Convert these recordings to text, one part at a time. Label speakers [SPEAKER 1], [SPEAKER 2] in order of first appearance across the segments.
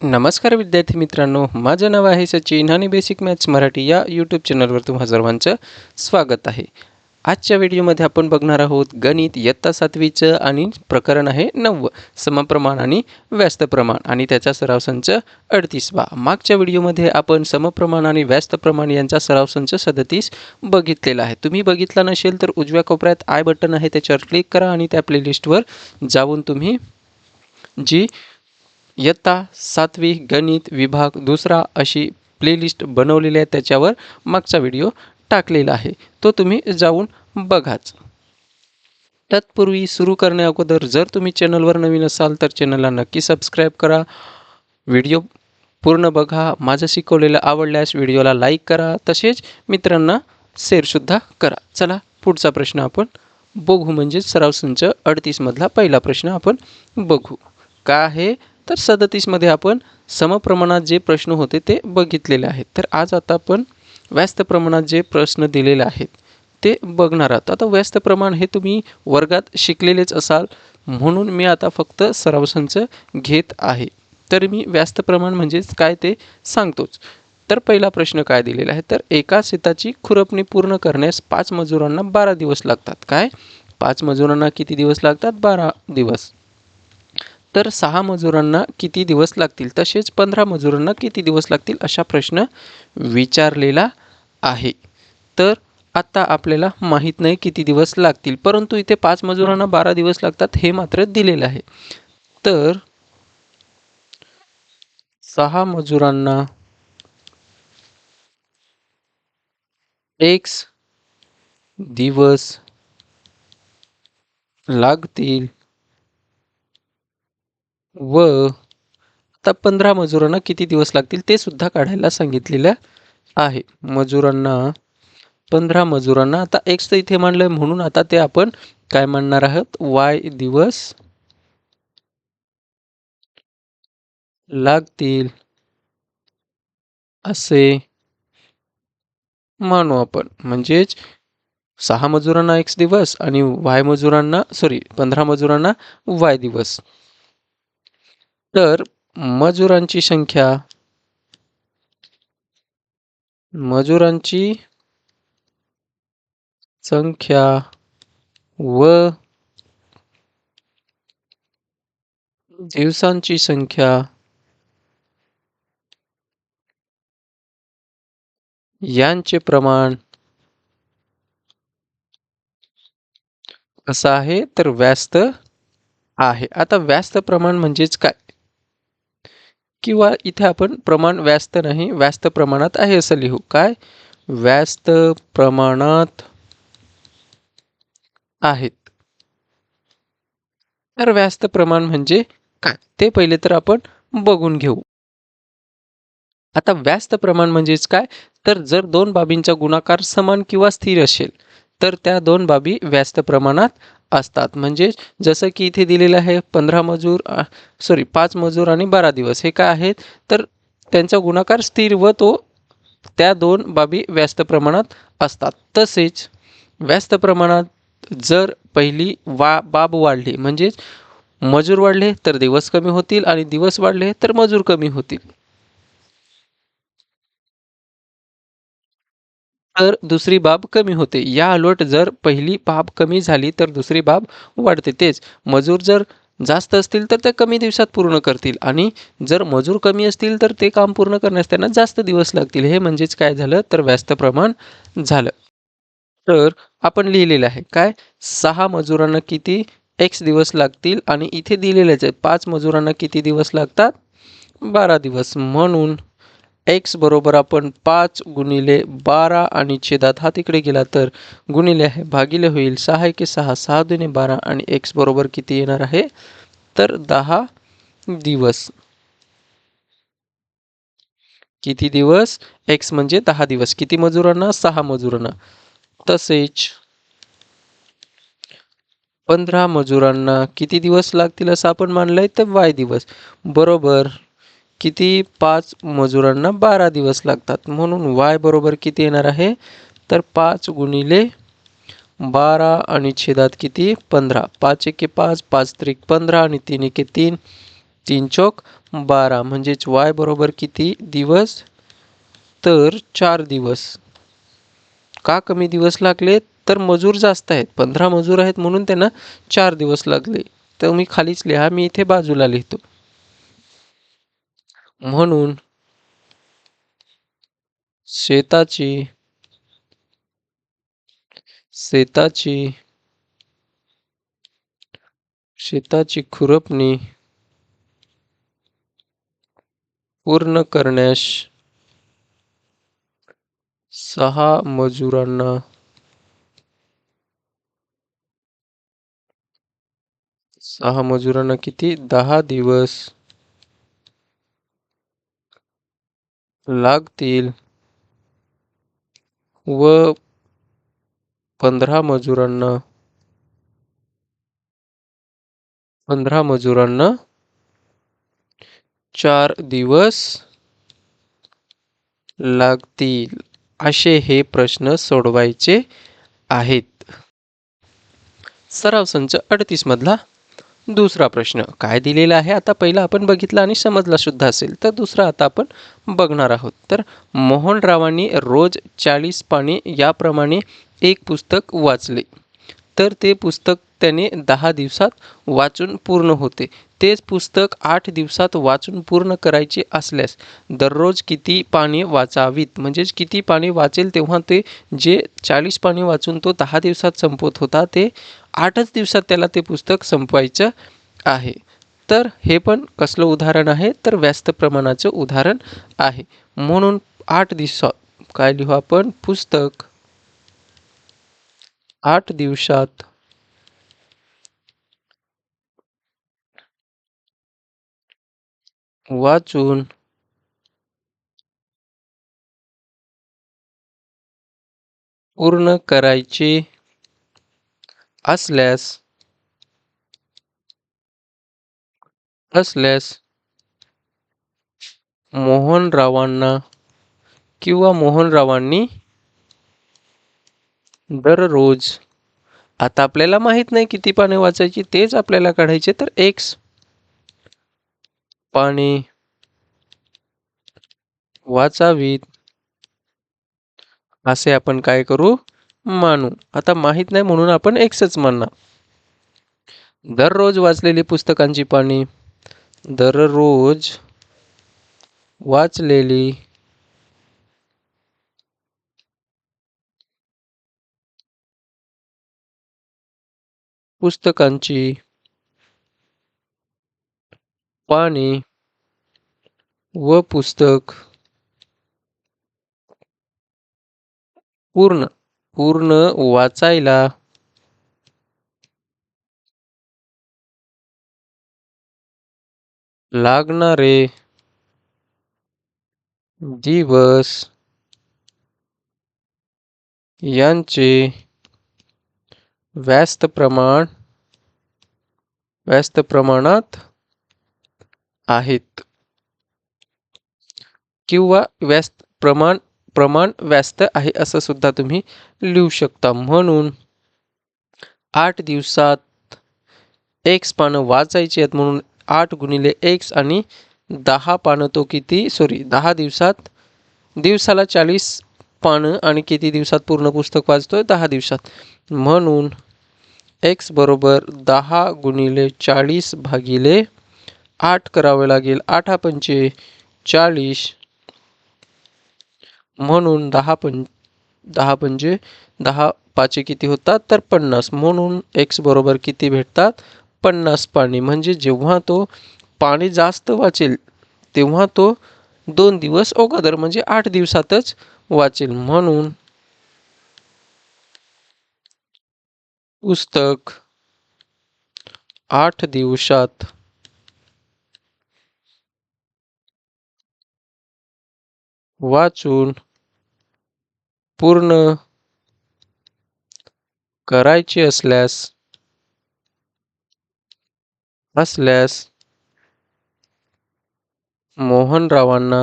[SPEAKER 1] नमस्कार विद्यार्थी मित्रांनो माझं नाव आहे सचिन. आणि बेसिक मॅथ्स मराठी या यूट्यूब चॅनलवर तुम्हा सर्वांचं स्वागत आहे. आजच्या व्हिडिओमध्ये आपण बघणार आहोत गणित इयत्ता सातवीचं आणि प्रकरण आहे नववं. समप्रमाण आणि व्यस्त प्रमाण आणि त्याचा सराव संच अडतीसवा. मागच्या व्हिडिओमध्ये आपण समप्रमाण आणि व्यस्त प्रमाण यांचा सराव संच सदतीस बघितलेला आहे. तुम्ही बघितला नसेल तर उजव्या कोपऱ्यात आय बटन आहे त्याच्यावर क्लिक करा आणि त्या प्लेलिस्टवर जाऊन तुम्ही जी इयत्ता सातवी गणित विभाग दुसरा अशी प्लेलिस्ट बनवलेली आहे त्याच्यावर मागचा व्हिडिओ टाकलेला आहे. तो तुम्ही जाऊन बघाच. तत्पूर्वी सुरू करण्या अगोदर जर तुम्ही चॅनलवर नवीन असाल तर चॅनलला नक्की सबस्क्राईब करा. व्हिडिओ पूर्ण बघा. माझं शिकवलेलं आवडल्यास व्हिडिओला लाईक करा. तसेच मित्रांना शेअरसुद्धा करा. चला पुढचा प्रश्न आपण बघू. म्हणजेच सराव संच अडतीसमधला पहिला प्रश्न आपण बघू. का आहे तर सदतीसमध्ये आपण समप्रमाणात जे प्रश्न होते ते बघितलेले आहेत. तर आज आता आपण व्यस्त प्रमाणात जे प्रश्न दिलेले आहेत ते बघणार आहात. आता व्यस्त प्रमाण हे तुम्ही वर्गात शिकलेलेच असाल म्हणून मी आता फक्त सराव संच घेत आहे. तर मी व्यस्त प्रमाण म्हणजेच काय ते सांगतोच. तर पहिला प्रश्न काय दिलेला आहे? तर एका शेताची खुरपणी पूर्ण करण्यास पाच मजुरांना बारा दिवस लागतात. काय? पाच मजुरांना किती दिवस लागतात? बारा दिवस. तर सहा मजुरांना किती दिवस लागतील? तसेच पंधरा मजुरांना किती दिवस लागतील अशा प्रश्न विचारलेला आहे. तर आत्ता आपल्याला माहीत नाही किती दिवस लागतील परंतु इथे पाच मजुरांना बारा दिवस लागतात हे मात्र दिलेलं आहे. तर सहा मजुरांना एक्स दिवस लागतील. व आता पंधरा मजुरांना किती दिवस लागतील ते सुद्धा काढायला सांगितलेलं आहे. मजुरांना पंधरा मजुरांना आता एक्स तर इथे मांडलंय म्हणून आता ते आपण काय म्हणणार आहोत? वाय दिवस लागतील असे मानू आपण. म्हणजेच सहा मजुरांना एक्स दिवस आणि वाय मजुरांना सॉरी पंधरा मजुरांना वाय दिवस. तर मजुरांची संख्या मजुरांची संख्या व दिवसांची संख्या यांचे प्रमाण कसं आहे तर व्यस्त आहे. आता व्यस्त प्रमाण म्हणजेच काय? किंवा इथे आपण प्रमाण व्यस्त नाही व्यास्त प्रमाणात आहे असं लिहू. काय? व्यास्त प्रमाणात आहेत. तर व्यास्त प्रमाण म्हणजे काय? ते पहिले तर आपण बघून घेऊ. आता व्यस्त प्रमाण म्हणजेच काय? तर जर दोन बाबींचा गुणाकार समान किंवा स्थिर असेल तर त्या दोन बाबी व्यास्त प्रमाणात असतात. म्हणजे जसं की इथे दिलेलं आहे पंधरा मजूर सॉरी पाच मजूर आणि बारा दिवस. हे काय आहेत? तर त्यांचा गुणाकार स्थिर व तो त्या दोन बाबी व्यस्त प्रमाणात असतात. तसेच व्यस्त प्रमाणात जर पहिली वा बाब वाढली म्हणजेच मजूर वाढले तर दिवस कमी होतील आणि दिवस वाढले तर मजूर कमी होतील. तर दुसरी बाब कमी होते. या उलट जर पहिली बाब कमी झाली तर दुसरी बाब वाढते. तेच मजूर जर जास्त असतील तर ते कमी दिवसात पूर्ण करतील आणि जर मजूर कमी असतील तर ते काम पूर्ण करण्यास त्यांना जास्त दिवस लागतील. हे म्हणजेच काय झालं? तर व्यस्त प्रमाण झालं. तर आपण लिहिलेलं आहे काय? सहा मजुरांना किती एक्स दिवस लागतील आणि इथे दिलेलेच आहे. पाच मजुरांना किती दिवस लागतात? बारा दिवस. म्हणून एक्स बरोबर आपण पाच गुणिले बारा आणि छेदात हा तिकडे गेला तर गुणिले आहे भागिले होईल सहा एके सहा सहा दुने बारा आणि एक्स बरोबर किती येणार आहे? तर दहा दिवस. किती दिवस? एक्स म्हणजे दहा दिवस. किती मजुरांना? सहा मजुरांना. तसेच पंधरा मजुरांना किती दिवस लागतील असं आपण मानलंय? तर वाय दिवस. बरोबर. किती पाच मजुरांना बारा दिवस लागतात. म्हणून वाय बरोबर किती येणार आहे? तर पाच गुणिले बारा आणि छेदात किती? पंधरा. पाच एके पाच पाच त्रिक पंधरा आणि तीन एके तीन तीन चौक बारा. म्हणजेच वाय बरोबर किती दिवस? तर चार दिवस. का कमी दिवस लागले? तर मजूर जास्त आहेत. पंधरा मजूर आहेत म्हणून त्यांना चार दिवस लागले. तर मी खालीच लिहा. मी इथे बाजूला लिहितो. म्हणून शेताची शेताची शेताची खुरपणी पूर्ण करण्यास सहा मजुरांना सहा मजुरांना किती? दहा दिवस. लागतील. व पंधरा मजुरांना पंधरा मजुरांना चार दिवस लागतील असे हे प्रश्न सोडवायचे आहेत. सराव संच अडतीस मधला दुसरा प्रश्न काय दिलेला आहे आता पहिला आपण बघितला आणि समजला सुद्धा असेल. तर दुसरा आता आपण बघणार आहोत. तर मोहनरावांनी रोज चाळीस पाने याप्रमाणे एक पुस्तक वाचले. तर ते पुस्तक त्याने दहा दिवसात वाचून पूर्ण होते. तेच पुस्तक आठ दिवसात वाचून पूर्ण करायचे असल्यास दररोज किती पाने वाचावीत? म्हणजेच किती पाने वाचेल तेव्हा ते जे चाळीस पाने वाचून तो दहा दिवसात संपवत होता ते आठच दिवसात त्याला ते पुस्तक संपवायचं आहे. तर हे पण कसलं उदाहरण आहे? तर व्यस्त प्रमाणाचं उदाहरण आहे. म्हणून आठ दिवसात काय लिहू आपण? पुस्तक. आठ दिवसात. वाचून. पूर्ण करायचे. असल्यास असल्यास मोहनरावांना किंवा मोहनरावांनी दररोज आता आपल्याला माहीत नाही किती पाने वाचायची तेच आपल्याला काढायचे तर एक्स पाने वाचावीत. असे आपण काय करू? मानू. आता माहीत नाही म्हणून आपण एक्सच म्हणणार दररोज वाचलेली पुस्तकांची पाणी दररोज वाचलेली पुस्तकांची पाणी व पुस्तक पूर्ण. पूर्ण वाचायला. लागणारे दिवस यांचे व्यस्त प्रमाण व्यस्त प्रमाणात आहेत. किंवा व्यस्त प्रमाण प्रमाण व्यस्त आहे असं सुद्धा तुम्ही लिहू शकता. म्हणून आठ दिवसात एक्स पानं वाचायची आहेत म्हणून आठ गुणिले एक्स आणि दहा पानं तो किती? सॉरी दहा दिवसात दिवसाला चाळीस पानं आणि किती दिवसात पूर्ण पुस्तक वाचतोय? दहा दिवसात. म्हणून एक्स बरोबर दहा गुणिले चाळीस भागिले आठ करावे लागेल. आठा पंचे चाळीस. म्हणून दहा पं दहा पंजे दहा पाचे किती होतात? तर पन्नास. म्हणून एक्स बरोबर किती भेटतात? पन्नास पाणी. म्हणजे जेव्हा तो पाणी जास्त वाचेल तेव्हा तो दोन दिवस अगोदर म्हणजे आठ दिवसातच वाचेल. म्हणून पुस्तक आठ दिवसात वाचून पूर्ण करायची असल्यास असल्यास मोहनरावांना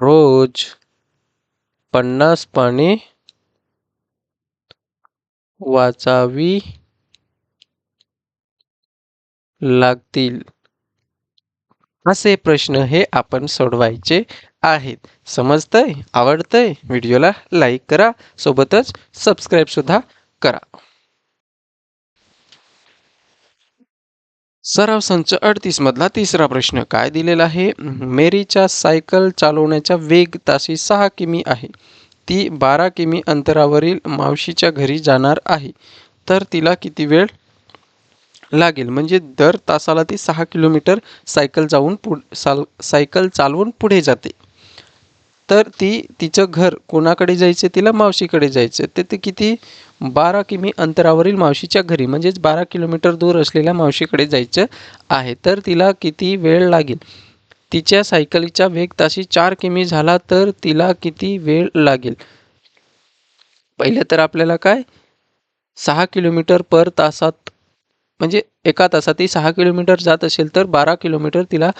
[SPEAKER 1] रोज पन्नास पाने वाचावी लागतील. असे प्रश्न हे आपण सोडवायचे आहेत. समजतंय? आवडतंय? व्हिडिओला लाईक करा. सोबतच सबस्क्राईब सुद्धा करा. सराव संच अडतीस मधला तिसरा प्रश्न काय दिलेला आहे? मेरीच्या सायकल चालवण्याचा वेग ताशी सहा किमी आहे. ती बारा किमी अंतरावरील मावशीच्या घरी जाणार आहे. तर तिला किती वेळ लागेल. म्हणजे दर तासाला ती सहा किलोमीटर सायकल जाऊन पुढ साल सायकल चालवून पुढे जाते. तर ती तिचं घर कोणाकडे जायचं तिला मावशीकडे जायचं. ते ते किती? बारा किमी अंतरावरील मावशीच्या घरी म्हणजेच बारा किलोमीटर दूर असलेल्या मावशीकडे जायचं आहे. तर तिला किती वेळ लागेल? तिच्या सायकलीचा वेग ताशी चार किमी झाला तर तिला किती वेळ लागेल? पहिले तर आपल्याला काय? सहा किलोमीटर पर तासात म्हणजे एका तासात ती सहा किलोमीटर जात असेल तर बारा किलोमीटर तिला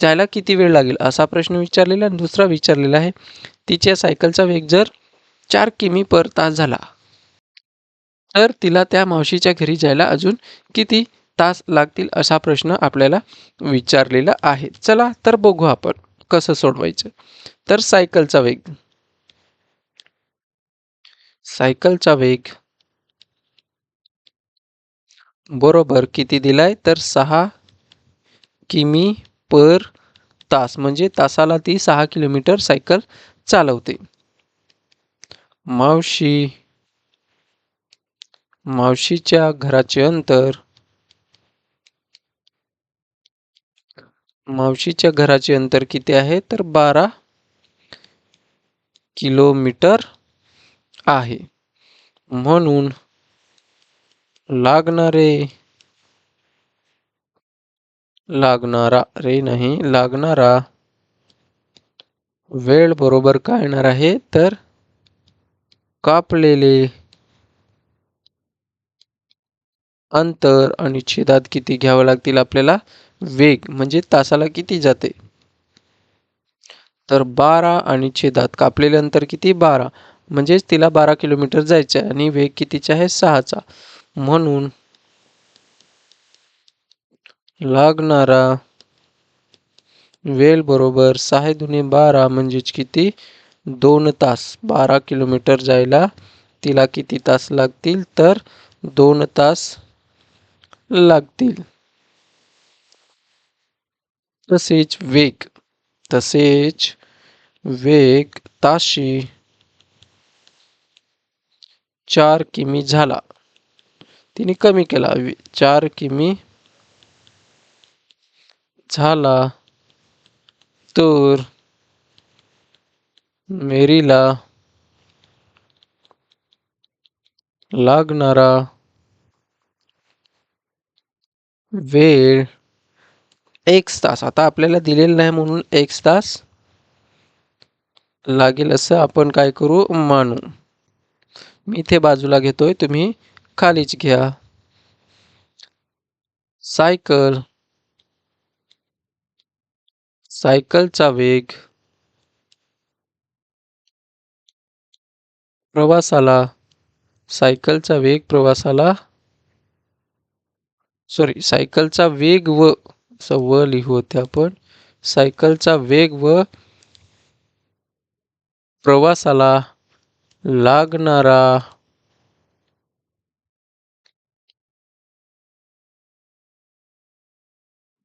[SPEAKER 1] जायला किती वेळ लागेल? असा प्रश्न विचारलेला आणि दुसरा विचारलेला आहे. तिच्या सायकलचा वेग जर चार किमी पर तास झाला तर तिला त्या मावशीच्या घरी जायला अजून किती तास लागतील असा प्रश्न आपल्याला विचारलेला आहे. चला तर बघू आपण कसं सोडवायचं. तर सायकलचा वेग सायकलचा वेग बरोबर किती दिलाय? तर सहा किमी पर तास म्हणजे तासाला ती सहा किलोमीटर सायकल चालवते. मावशी मावशीच्या घराचे अंतर मावशीच्या घराचे अंतर किती आहे? तर बारा किलोमीटर आहे. म्हणून लागणारे. लागणारा रे नाही लागणारा. वेळ बरोबर काय येणार आहे तर कापलेले. अंतर आणि छेदात किती घ्यावं लागतील आपल्याला? वेग म्हणजे तासाला किती जाते? तर बारा आणि छेदात कापलेले अंतर किती? बारा. म्हणजेच तिला बारा किलोमीटर जायचं आहे आणि वेग कितीचा आहे? सहाचा. म्हणून लागणारा वेळ बरोबर सहा दुने बारा म्हणजेच किती? दोन तास. बारा किलोमीटर जायला तिला किती तास लागतील? तर दोन तास लागतील. तसेच वेग. तसेच वेग ताशी चार किमी झाला. तिने कमी केला. चार किमी झाला तर. मेरीला लागणारा वेळ एक तास. आता आपल्याला दिलेला नाही म्हणून एक तास लागेल असं आपण काय करू? मानू. मी इथे बाजूला घेतोय. तुम्ही खालीच घ्या. सायकल सायकलचा वेग. प्रवासाला. सायकलचा वेग प्रवासाला. सॉरी सायकलचा वेग व व लिहू होते आपण. सायकलचा वेग व प्रवासाला लागणारा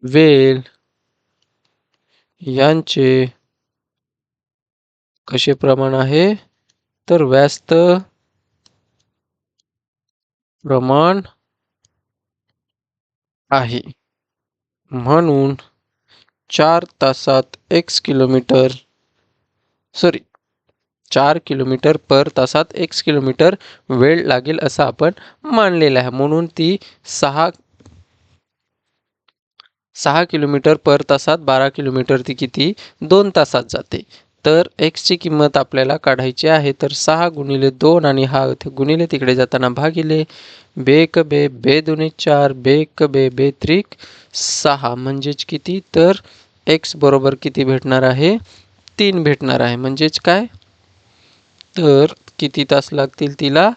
[SPEAKER 1] वेळ यांचे कसे प्रमाण आहे? तर व्यस्त प्रमाण आहे. म्हणून चार तासात एक्स किलोमीटर सॉरी चार किलोमीटर पर तासात एक्स किलोमीटर वेळ लागेल असं आपण मानलेलं आहे. म्हणून ती सहा सहा किलोमीटर पर तासात बारा किलोमीटर ती किती? दोन तासात जाते. तर एक्सची किंमत आपल्याला काढायची आहे तर सहा गुणिले दोन आणि हा गुणिले तिकडे जाताना भागिले बेक बे बे दोन्ही चार बेक बे बे त्रिक सहा. म्हणजेच किती? तर एक्स बरोबर किती भेटणार आहे? तीन भेटणार आहे. म्हणजेच काय? तर किती तास लागतील तिला?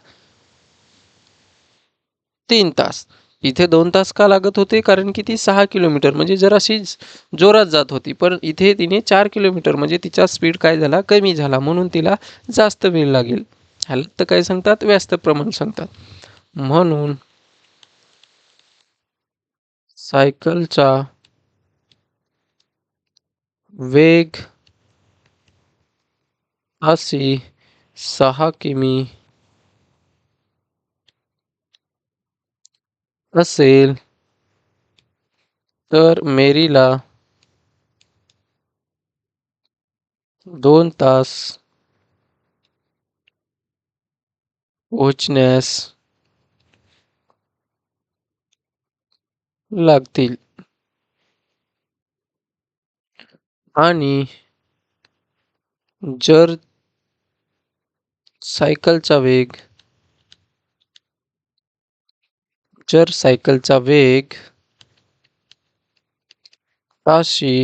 [SPEAKER 1] तीन तास. इथे दोन तास का लागत होते? कारण की ती सहा किलोमीटर म्हणजे जराशी जोरात जात होती पण इथे तिने चार किलोमीटर म्हणजे तिचा स्पीड काय झाला? कमी झाला. म्हणून तिला जास्त वेळ लागेल. ह्याला तर काय सांगतात? व्यस्त प्रमाण सांगतात. म्हणून सायकलचा वेग अशी सहा किमी असेल तर मेरीला दोन तास पोहोचण्यास लागतील. आणि जर सायकलचा वेग स्ट्रक्चर सायकलचा वेग ताशी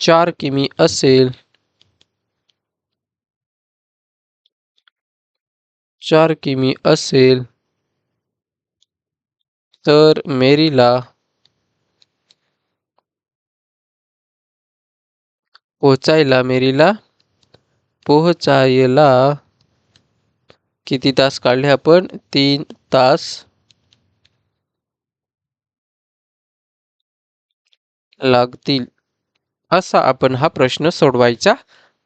[SPEAKER 1] चार किमी असेल. चार किमी असेल. तर मेरीला पोचायला मेरीला पोहचायला किती तास काढले आपण? तीन तास. लागतील असा आपण हा प्रश्न सोडवायचा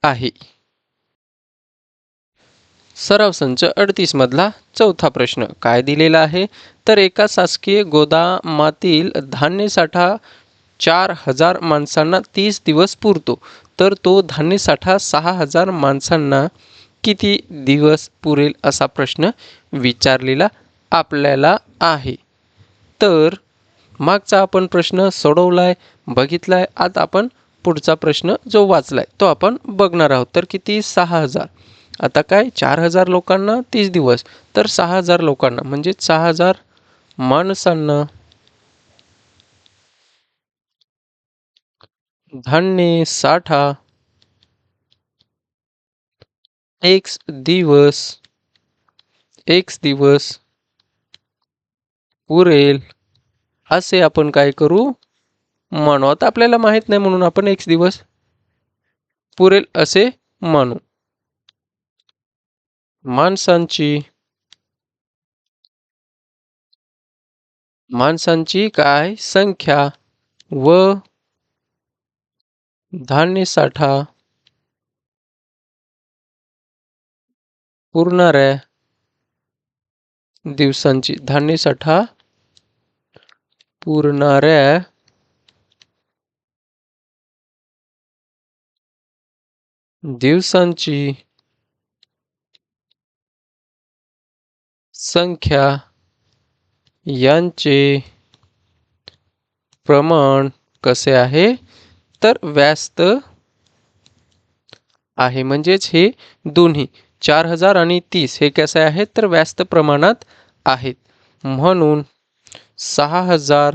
[SPEAKER 1] आहे. सराव संच अडतीस मधला चौथा प्रश्न. काय दिलेला आहे? तर एका शासकीय गोदामातील धान्य साठा चार हजार माणसांना तीस दिवस पुरतो. तर तो धान्य साठा सहा हजार माणसांना किती दिवस पुरेल असा प्रश्न विचारलेला आपल्याला आहे. तर मागचा आपण प्रश्न सोडवलाय बघितलाय आता आपण पुढचा प्रश्न जो वाचलाय तो आपण बघणार आहोत. तर किती? सहा हजार. आता काय? चार हजार लोकांना तीस दिवस. तर सहा हजार लोकांना म्हणजे सहा हजार माणसांना. धान्य साठा एक दिवस. एक दिवस. पुरेल. असे आपण काय करू? म्हणू. आता आपल्याला माहीत नाही म्हणून आपण एक दिवस. पुरेल असे मानू माणसांची. माणसांची काय? संख्या व धान्य साठा पुरणाऱ्या दिवसांची. धान्य साठा पुरणाऱ्या दिवसांची संख्या यांचे प्रमाण कसे आहे? तर व्यस्त आहे म्हणजेच हे दोन्ही. चार हजार आणि तीस हे कसे आहेत? तर व्यस्त प्रमाणात आहेत. म्हणून सहा हजार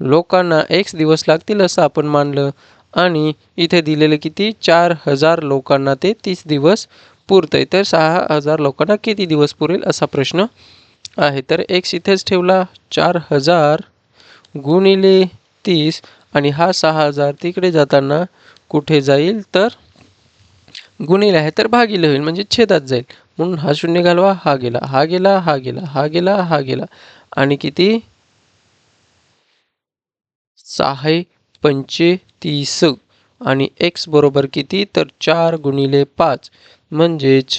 [SPEAKER 1] लोकांना एक दिवस लागतील असं आपण मानलं. आणि इथे दिलेलं किती? चार हजार लोकांना ते तीस दिवस पुरतंय. तर सहा हजार लोकांना किती दिवस पुरेल असा प्रश्न आहे. तर एक्स इथेच ठेवला. चार हजार गुणिले तीस आणि हा सहा हजार तिकडे जाताना कुठे जाईल? तर गुणिले आहे तर भागिले होईल म्हणजे छेदात जाईल. म्हणून हा शून्य घालवा हा गेला हा गेला हा गेला हा गेला हा गेला. आणि किती? सहा पंचे तीस. आणि एक्स बरोबर किती? तर चार गुणिले पाच. म्हणजेच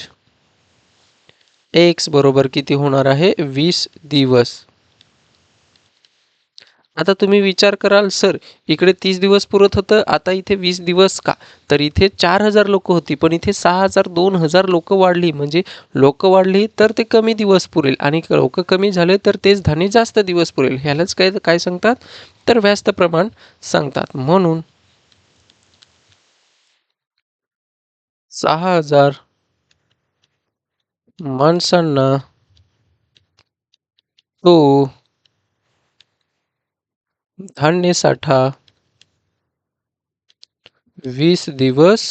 [SPEAKER 1] एक्स बरोबर किती होणार आहे? वीस दिवस. आता तुम्ही विचार कराल सर इकडे तीस दिवस पुरत होतं आता इथे वीस दिवस का? तर इथे चार हजार लोक होती पण इथे सहा हजार दोन हजार लोक वाढली. म्हणजे लोक वाढली तर ते कमी दिवस पुरेल आणि लोक कमी झाले तर तेच धान्य जास्त दिवस पुरेल. ह्यालाच काय काय सांगतात? तर व्यस्त प्रमाण सांगतात. म्हणून सहा हजार माणसांना तो धान्य साठा. वीस दिवस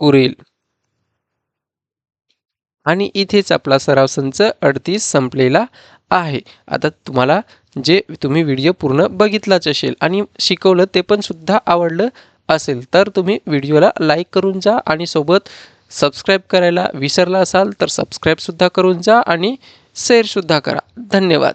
[SPEAKER 1] उरेल. आणि इथेच आपला सराव संच अडतीस संपलेला आहे. आता तुम्हाला जे तुम्ही व्हिडिओ पूर्ण बघितलाच असेल आणि शिकवलं ते पण सुद्धा आवडलं असेल तर तुम्ही व्हिडिओला लाईक करून जा आणि सोबत सबस्क्राईब करायला विसरला असाल तर सबस्क्राईबसुद्धा करून जा आणि शेअरसुद्धा करा. धन्यवाद.